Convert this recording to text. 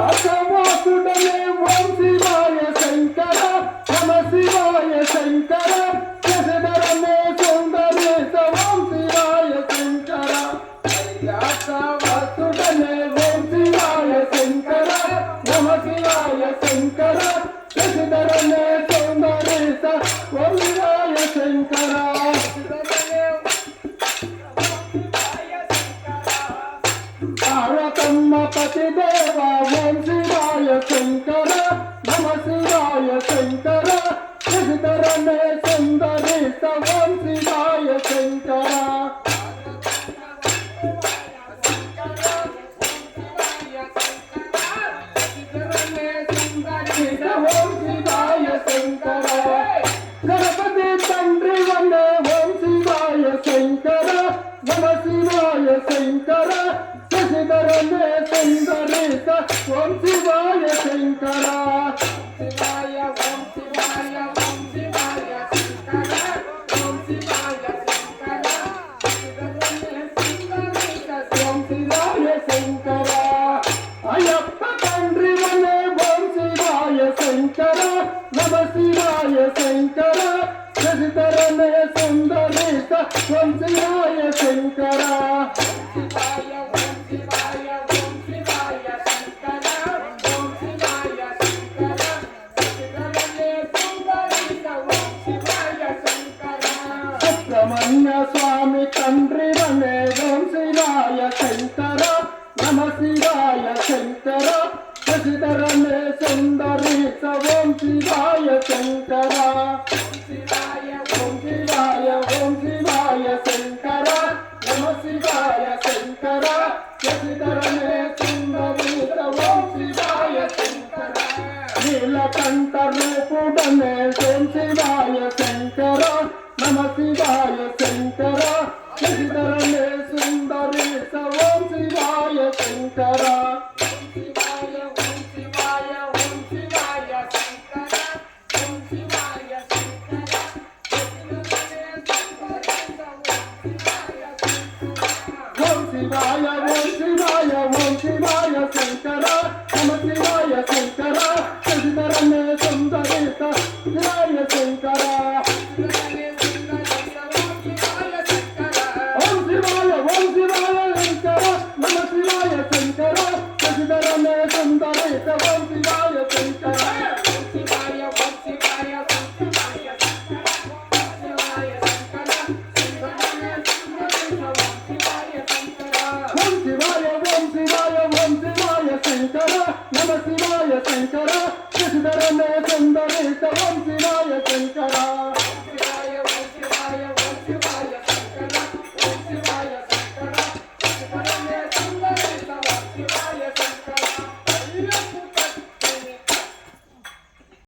కైలాసవాసుడనే ఓం శివాయ శంకర నమ శివాయ పార్వతమ్మ పతిదేవ ఓం శంకర శశిధరమే సుందరేశ ఓం శివాయ శంకర శివాయ ఓం శివాయ ఓం శివాయ శంకర ఓం శివాయ శంకర శశిధరమే సుందరేశ ఓం శివాయ శంకర అయ్యప్ప తండ్రి వల్లే ఓం శివాయ శంకర నమ శివాయ శంకర శశిధరమే సుందరేశ ఓం శివాయ శంకర శివాయ ఓం శివాయ సుబ్రహ్మణ్య స్వామి తండ్రి వనే ఓం శివాయ శంకర నమ శివాయ శంకర. శశిధరమే సుందరేశ ఓం శివాయ శంకర. శివాయ ఓం శివాయ ఓం శివాయ శంకర. నమ శివాయ శంకర. శశిధరమే సుందరేశ ఓం శివాయ శంకర. నీలకంఠ రూపుడనే ఓం శివాయ శంకర. నమ శివాయ శంకర శశిధరనే సుందరేశ సవం శివాయ శంకర. శివాయ ఓం శివాయ ఓం శివాయ శంకర ఓం శివాయ శంకర శివాయ శంకర శశిధరమే సుందరేశ